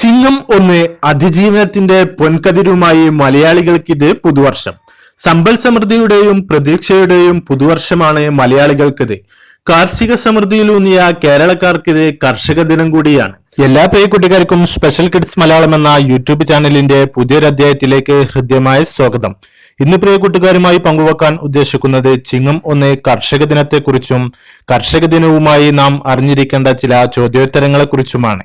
ചിങ്ങം ഒന്ന് അതിജീവനത്തിന്റെ പൊൻകതിരുമായി മലയാളികൾക്ക് ഇത് പുതുവർഷം. സമ്പൽ സമൃദ്ധിയുടെയും പ്രതീക്ഷയുടെയും പുതുവർഷമാണ് മലയാളികൾക്കിത്. കാർഷിക സമൃദ്ധിയിലൂന്നിയ കേരളക്കാർക്കിത് കർഷക ദിനം കൂടിയാണ്. എല്ലാ പ്രിയ കുട്ടികൾക്കും സ്പെഷ്യൽ കിഡ്സ് മലയാളം എന്ന യൂട്യൂബ് ചാനലിന്റെ പുതിയൊരു അധ്യായത്തിലേക്ക് ഹൃദ്യമായ സ്വാഗതം. ഇന്ന് പ്രിയ കൂട്ടുകാരുമായി പങ്കുവെക്കാൻ ഉദ്ദേശിക്കുന്നത് ചിങ്ങം ഒന്ന് കർഷക ദിനത്തെക്കുറിച്ചും കർഷക ദിനവുമായി നാം അറിഞ്ഞിരിക്കേണ്ട ചില ചോദ്യോത്തരങ്ങളെക്കുറിച്ചുമാണ്.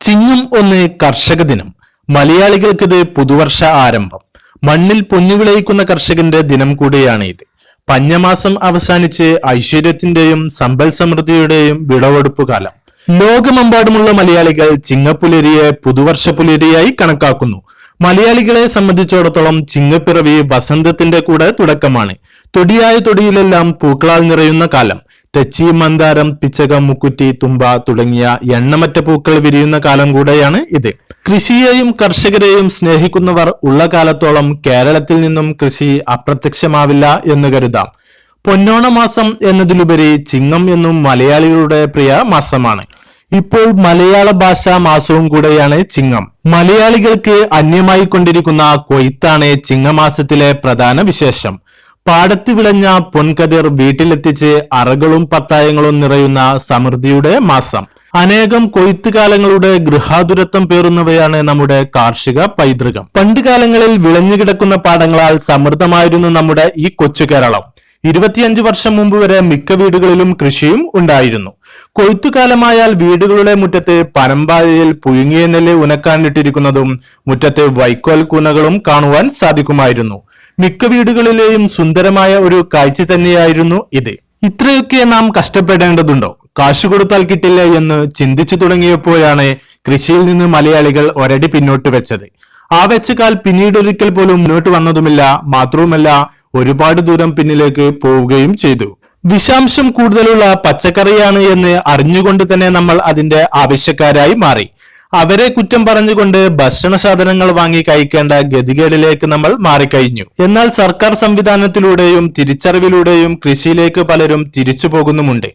ചിങ്ങം ഒന്ന് കർഷക ദിനം. മലയാളികൾക്കിത് പുതുവർഷ ആരംഭം. മണ്ണിൽ പൊന്നുവിളയിക്കുന്ന കർഷകന്റെ ദിനം കൂടിയാണ് ഇത് പഞ്ഞമാസം അവസാനിച്ച് ഐശ്വര്യത്തിന്റെയും സമ്പൽ സമൃദ്ധിയുടെയും വിളവെടുപ്പ് കാലം. ലോകമെമ്പാടുമുള്ള മലയാളികൾ ചിങ്ങപ്പുലരിയെ പുതുവർഷ പുലരിയായി കണക്കാക്കുന്നു. മലയാളികളെ സംബന്ധിച്ചിടത്തോളം ചിങ്ങപ്പിറവി വസന്തത്തിന്റെ കൂടെ തുടക്കമാണ്. തൊടിയായ തൊടിയിലെല്ലാം പൂക്കളാൽ നിറയുന്ന കാലം. തെച്ചി മന്ദാരം പിച്ചകം മുക്കുറ്റി തുമ്പ തുടങ്ങിയ എണ്ണമറ്റ പൂക്കൾ വിരിയുന്ന കാലം കൂടെയാണ് ഇത്. കൃഷിയെയും കർഷകരെയും സ്നേഹിക്കുന്നവർ ഉള്ള കാലത്തോളം കേരളത്തിൽ നിന്നും കൃഷി അപ്രത്യക്ഷമാവില്ല എന്ന് കരുതാം. പൊന്നോണ മാസം എന്നതിലുപരി ചിങ്ങം എന്നും മലയാളികളുടെ പ്രിയ മാസമാണ്. ഇപ്പോൾ മലയാള ഭാഷാ മാസവും കൂടെയാണ് ചിങ്ങം. മലയാളികൾക്ക് അന്യമായി കൊണ്ടിരിക്കുന്ന കൊയ്ത്താണ് ചിങ്ങമാസത്തിലെ പ്രധാന വിശേഷം. പാടത്ത് വിളഞ്ഞ പൊൻകതിർ വീട്ടിലെത്തിച്ച് അറകളും പത്തായങ്ങളും നിറയുന്ന സമൃദ്ധിയുടെ മാസം. അനേകം കൊയ്ത്തുകാലങ്ങളുടെ ഗൃഹാതുരത്വം പേറുന്നവയാണ് നമ്മുടെ കാർഷിക പൈതൃകം. പണ്ട് കാലങ്ങളിൽ വിളഞ്ഞു കിടക്കുന്ന പാടങ്ങളാൽ സമൃദ്ധമായിരുന്നു നമ്മുടെ ഈ കൊച്ചു കേരളം. ഇരുപത്തിയഞ്ച് വർഷം മുമ്പ് വരെ മിക്ക വീടുകളിലും കൃഷിയും ഉണ്ടായിരുന്നു. കൊയ്ത്തുകാലമായാൽ വീടുകളുടെ മുറ്റത്ത് പനമ്പായയിൽ പുഴുങ്ങിയ നെല്ല് ഉനക്കാനിട്ടിരിക്കുന്നതും മുറ്റത്തെ വൈക്കോൽ കൂനകളും കാണുവാൻ സാധിക്കുമായിരുന്നു. മിക്ക വീടുകളിലെയും സുന്ദരമായ ഒരു കാഴ്ച തന്നെയായിരുന്നു ഇത്. ഇത്രയൊക്കെ നാം കഷ്ടപ്പെടേണ്ടതുണ്ടോ? കാശ് കൊടുത്താൽ കിട്ടില്ല എന്ന് ചിന്തിച്ചു തുടങ്ങിയപ്പോഴാണ് കൃഷിയിൽ നിന്ന് മലയാളികൾ ഒരടി പിന്നോട്ട് വെച്ചത്. ആ വെച്ചകാൽ പിന്നീടൊരിക്കൽ പോലും മുന്നോട്ട് വന്നതുമില്ല. മാത്രവുമല്ല ഒരുപാട് ദൂരം പിന്നിലേക്ക് പോവുകയും ചെയ്തു. വിഷാംശം കൂടുതലുള്ള പച്ചക്കറിയാണ് എന്ന് അറിഞ്ഞുകൊണ്ട് തന്നെ നമ്മൾ അതിന്റെ ആവശ്യക്കാരായി മാറി. അവരെ കുറ്റം പറഞ്ഞുകൊണ്ട് ഭക്ഷണ സാധനങ്ങൾ വാങ്ങി കഴിക്കേണ്ട ഗതികേടിലേക്ക് നമ്മൾ മാറിക്കഴിഞ്ഞു. എന്നാൽ സർക്കാർ സംവിധാനത്തിലൂടെയും തിരിച്ചറിവിലൂടെയും കൃഷിയിലേക്ക് പലരും തിരിച്ചു പോകുന്നുമുണ്ട്.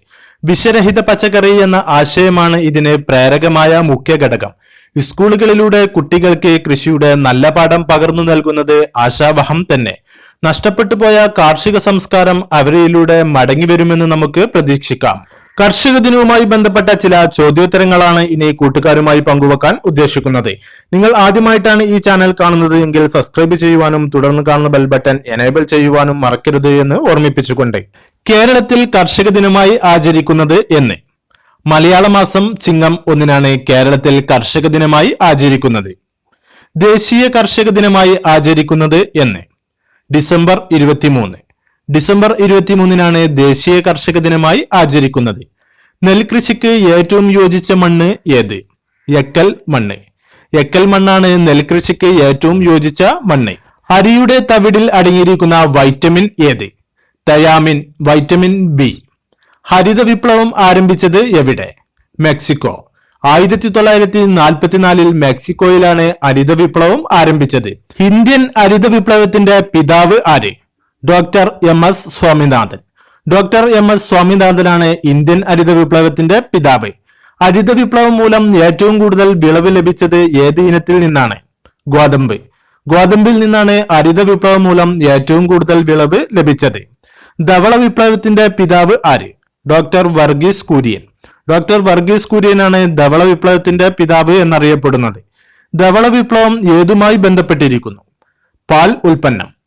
വിഷരഹിത പച്ചക്കറി എന്ന ആശയമാണ് ഇതിന് പ്രേരകമായ മുഖ്യ ഘടകം. സ്കൂളുകളിലൂടെ കുട്ടികൾക്ക് കൃഷിയുടെ നല്ല പാഠം പകർന്നു നൽകുന്നത് ആശാവഹം തന്നെ. നഷ്ടപ്പെട്ടു പോയ കാർഷിക സംസ്കാരം അവരിലൂടെ മടങ്ങി വരുമെന്ന് നമുക്ക് പ്രതീക്ഷിക്കാം. കർഷക ദിനവുമായി ബന്ധപ്പെട്ട ചില ചോദ്യോത്തരങ്ങളാണ് ഇനി കൂട്ടുകാരുമായി പങ്കുവെക്കാൻ ഉദ്ദേശിക്കുന്നത്. നിങ്ങൾ ആദ്യമായിട്ടാണ് ഈ ചാനൽ കാണുന്നത് എങ്കിൽ സബ്സ്ക്രൈബ് ചെയ്യുവാനും തുടർന്ന് കാണുന്ന ബെൽ ബട്ടൺ എനേബിൾ ചെയ്യുവാനും മറക്കരുത് എന്ന് ഓർമ്മിപ്പിച്ചുകൊണ്ട് കേരളത്തിൽ കർഷക ദിനമായി ആചരിക്കുന്നത് എന്ന്. മലയാള മാസം ചിങ്ങം ഒന്നിനാണ് കേരളത്തിൽ കർഷക ദിനമായി ആചരിക്കുന്നത്. ദേശീയ കർഷക ദിനമായി ആചരിക്കുന്നത് എന്ന്. ഡിസംബർ ഇരുപത്തിമൂന്ന്. ഡിസംബർ ഇരുപത്തിമൂന്നിനാണ് ദേശീയ കർഷക ദിനമായി ആചരിക്കുന്നത്. നെൽകൃഷിക്ക് ഏറ്റവും യോജിച്ച മണ്ണ് ഏത്? എക്കൽ മണ്ണ്. എക്കൽ മണ്ണാണ് നെൽകൃഷിക്ക് ഏറ്റവും യോജിച്ച മണ്ണ്. അരിയുടെ തവിടിൽ അടങ്ങിയിരിക്കുന്ന വൈറ്റമിൻ ഏത്? Thiamine vitamin B. ഹരിത വിപ്ലവം ആരംഭിച്ചത് എവിടെ? മെക്സിക്കോ. ആയിരത്തി തൊള്ളായിരത്തി നാൽപ്പത്തിനാലിൽ മെക്സിക്കോയിലാണ് ഹരിത വിപ്ലവം ആരംഭിച്ചത്. ഇന്ത്യൻ ഹരിത വിപ്ലവത്തിന്റെ പിതാവ് ആര്? Doctor M S Swaminathan. Doctor M S സ്വാമിനാഥനാണ് Indian ഹരിത വിപ്ലവത്തിന്റെ പിതാവ്. ഹരിത വിപ്ലവം മൂലം ഏറ്റവും കൂടുതൽ വിളവ് ലഭിച്ചത് ഏത് ഇനത്തിൽ നിന്നാണ്? ഗോതമ്പ്. ഗോതമ്പിൽ നിന്നാണ് ഹരിത വിപ്ലവം മൂലം ഏറ്റവും കൂടുതൽ വിളവ് ലഭിച്ചത്. ധവള വിപ്ലവത്തിന്റെ പിതാവ് ആര്? ഡോക്ടർ വർഗീസ് കുര്യൻ. ഡോക്ടർ വർഗീസ് കുര്യനാണ് ധവള വിപ്ലവത്തിന്റെ പിതാവ് എന്നറിയപ്പെടുന്നത്. ധവള വിപ്ലവം ഏതുമായി ബന്ധപ്പെട്ടിരിക്കുന്നു? പാൽ ഉൽപ്പന്നം.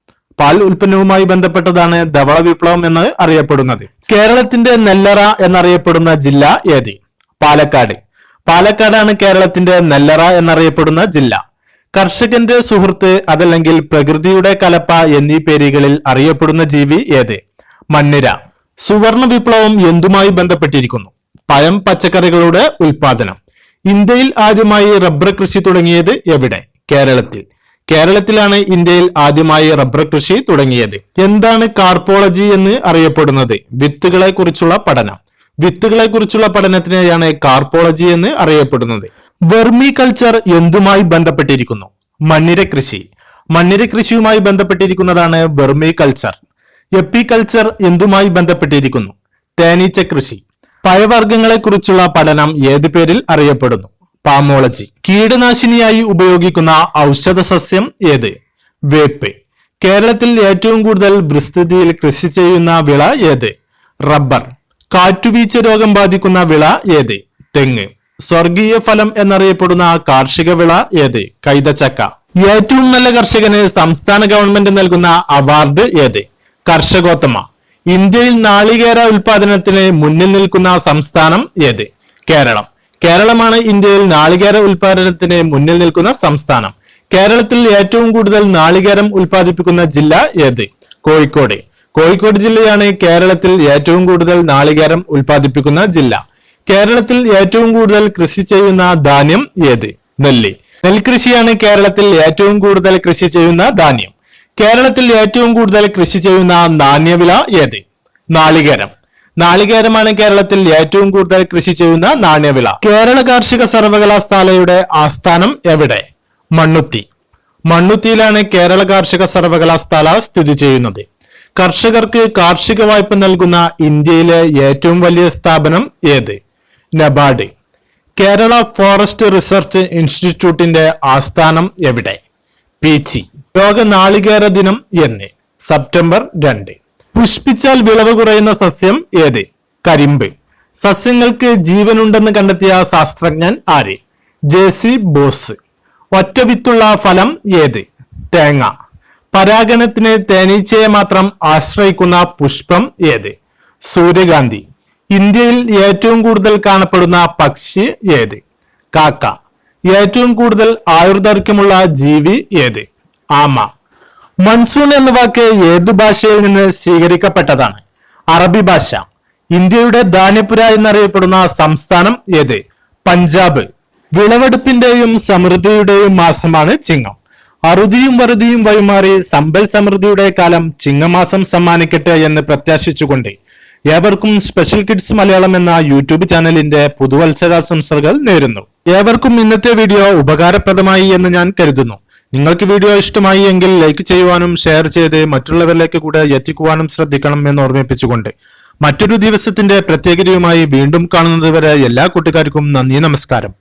പാൽ ഉൽപ്പന്നവുമായി ബന്ധപ്പെട്ടതാണ് ധവള വിപ്ലവം എന്ന് അറിയപ്പെടുന്നത്. കേരളത്തിന്റെ നെല്ലറ എന്നറിയപ്പെടുന്ന ജില്ല ഏത്? പാലക്കാട്. പാലക്കാടാണ് കേരളത്തിന്റെ നെല്ലറ എന്നറിയപ്പെടുന്ന ജില്ല. കർഷകന്റെ സുഹൃത്ത് അതല്ലെങ്കിൽ പ്രകൃതിയുടെ കലപ്പ എന്നീ പേരുകളിൽ അറിയപ്പെടുന്ന ജീവി ഏത്? മണ്ണിര. സുവർണ വിപ്ലവം എന്തുമായി ബന്ധപ്പെട്ടിരിക്കുന്നു? പഴം പച്ചക്കറികളുടെ ഉൽപാദനം. ഇന്ത്യയിൽ ആദ്യമായി റബ്ബർ കൃഷി തുടങ്ങിയത് എവിടെ? കേരളത്തിൽ. കേരളത്തിലാണ് ഇന്ത്യയിൽ ആദ്യമായി റബ്ബർ കൃഷി തുടങ്ങിയത്. എന്താണ് കാർപോളജി എന്ന് അറിയപ്പെടുന്നത്? വിത്തുകളെ കുറിച്ചുള്ള പഠനം. വിത്തുകളെ കുറിച്ചുള്ള പഠനത്തിനെയാണ് കാർപ്പോളജി എന്ന് അറിയപ്പെടുന്നത്. വെർമി കൾച്ചർ എന്തുമായി ബന്ധപ്പെട്ടിരിക്കുന്നു? മണ്ണിര കൃഷി. മണ്ണിര കൃഷിയുമായി ബന്ധപ്പെട്ടിരിക്കുന്നതാണ് വെർമി കൾച്ചർ എപ്പികൾച്ചർ എന്തുമായി ബന്ധപ്പെട്ടിരിക്കുന്നു? തേനീച്ച കൃഷി പഴവർഗങ്ങളെ കുറിച്ചുള്ള പഠനം ഏതു പേരിൽ അറിയപ്പെടുന്നു? പാമോളജി. കീടനാശിനിയായി ഉപയോഗിക്കുന്ന ഔഷധ സസ്യം ഏത്? വേപ്പ്. കേരളത്തിൽ ഏറ്റവും കൂടുതൽ വിസ്തൃതിയിൽ കൃഷി ചെയ്യുന്ന വിള ഏത്? റബ്ബർ. കാറ്റുവീഴ്ച രോഗം ബാധിക്കുന്ന വിള ഏത്? തെങ്ങ്. സ്വർഗീയ ഫലം എന്നറിയപ്പെടുന്ന കാർഷിക വിള ഏത്? കൈതച്ചക്ക. ഏറ്റവും നല്ല കർഷകന് സംസ്ഥാന ഗവൺമെന്റ് നൽകുന്ന അവാർഡ് ഏത്? കർഷകോത്തമ. ഇന്ത്യയിൽ നാളികേര ഉൽപാദനത്തിന് മുന്നിൽ നിൽക്കുന്ന സംസ്ഥാനം ഏത്? കേരളം. കേരളമാണ് ഇന്ത്യയിൽ നാളികേര ഉൽപാദനത്തിന് മുന്നിൽ നിൽക്കുന്ന സംസ്ഥാനം. കേരളത്തിൽ ഏറ്റവും കൂടുതൽ നാളികേരം ഉൽപ്പാദിപ്പിക്കുന്ന ജില്ല ഏത്? കോഴിക്കോട്. കോഴിക്കോട് ജില്ലയാണ് കേരളത്തിൽ ഏറ്റവും കൂടുതൽ നാളികേരം ഉൽപ്പാദിപ്പിക്കുന്ന ജില്ല. കേരളത്തിൽ ഏറ്റവും കൂടുതൽ കൃഷി ചെയ്യുന്ന ധാന്യം ഏത്? നെല്ല്. നെൽകൃഷിയാണ് കേരളത്തിൽ ഏറ്റവും കൂടുതൽ കൃഷി ചെയ്യുന്ന ധാന്യം. കേരളത്തിൽ ഏറ്റവും കൂടുതൽ കൃഷി ചെയ്യുന്ന നാണ്യവില ഏത്? നാളികേരം. നാളികേരമാണ് കേരളത്തിൽ ഏറ്റവും കൂടുതൽ കൃഷി ചെയ്യുന്ന നാണ്യവിള. കേരള കാർഷിക സർവകലാശാലയുടെ ആസ്ഥാനം എവിടെ? മണ്ണുത്തി. മണ്ണുത്തിയിലാണ് കേരള കാർഷിക സർവകലാശാല സ്ഥിതി ചെയ്യുന്നത്. കർഷകർക്ക് കാർഷിക വായ്പ നൽകുന്ന ഇന്ത്യയിലെ ഏറ്റവും വലിയ സ്ഥാപനം ഏത്? നബാർഡ്. കേരള ഫോറസ്റ്റ് റിസർച്ച് ഇൻസ്റ്റിറ്റ്യൂട്ടിന്റെ ആസ്ഥാനം എവിടെ? പീച്ചി. ലോക നാളികേര ദിനം എന്ന്. സെപ്റ്റംബർ രണ്ട്. പുഷ്പിച്ചാൽ വിളവ് കുറയുന്ന സസ്യം ഏത്? കരിമ്പ്. സസ്യങ്ങൾക്ക് ജീവനുണ്ടെന്ന് കണ്ടെത്തിയ ശാസ്ത്രജ്ഞൻ ആര്? J C boss. ഒറ്റവിത്തുള്ള ഫലം ഏത്? തേങ്ങ. പരാഗണത്തിന് തേനീച്ചയെ മാത്രം ആശ്രയിക്കുന്ന പുഷ്പം ഏത്? സൂര്യകാന്തി. ഇന്ത്യയിൽ ഏറ്റവും കൂടുതൽ കാണപ്പെടുന്ന പക്ഷി ഏത്? കാക്ക. ഏറ്റവും കൂടുതൽ ആയുർദൈർഘ്യമുള്ള ജീവി ഏത്? ആമ. മൺസൂൺ എന്ന വാക്ക് ഏത് ഭാഷയിൽ നിന്ന് സ്വീകരിക്കപ്പെട്ടതാണ്? അറബി ഭാഷ. ഇന്ത്യയുടെ ധാന്യപുര എന്നറിയപ്പെടുന്ന സംസ്ഥാനം ഏത്? പഞ്ചാബ്. വിളവെടുപ്പിന്റെയും സമൃദ്ധിയുടെയും മാസമാണ് ചിങ്ങം. അറുതിയും വറുതിയും വഴിമാറി സമ്പൽ സമൃദ്ധിയുടെ കാലം ചിങ്ങമാസം സമ്മാനിക്കട്ടെ എന്ന് പ്രത്യാശിച്ചുകൊണ്ട് ഏവർക്കും സ്പെഷ്യൽ കിഡ്സ് മലയാളം എന്ന യൂട്യൂബ് ചാനലിന്റെ പുതുവത്സരാശംസകൾ നേരുന്നു. ഏവർക്കും ഇന്നത്തെ വീഡിയോ ഉപകാരപ്രദമായി എന്ന് ഞാൻ കരുതുന്നു. നിങ്ങൾക്ക് വീഡിയോ ഇഷ്ടമായി എങ്കിൽ ലൈക്ക് ചെയ്യുവാനും ഷെയർ ചെയ്ത് മറ്റുള്ളവരിലേക്ക് കൂടെ എത്തിക്കുവാനും ശ്രദ്ധിക്കണം എന്ന് ഓർമ്മിപ്പിച്ചുകൊണ്ട് മറ്റൊരു ദിവസത്തിന്റെ പ്രത്യേകതയുമായി വീണ്ടും കാണുന്നതുവരെ എല്ലാ കൂട്ടുകാർക്കും നന്ദി നമസ്കാരം.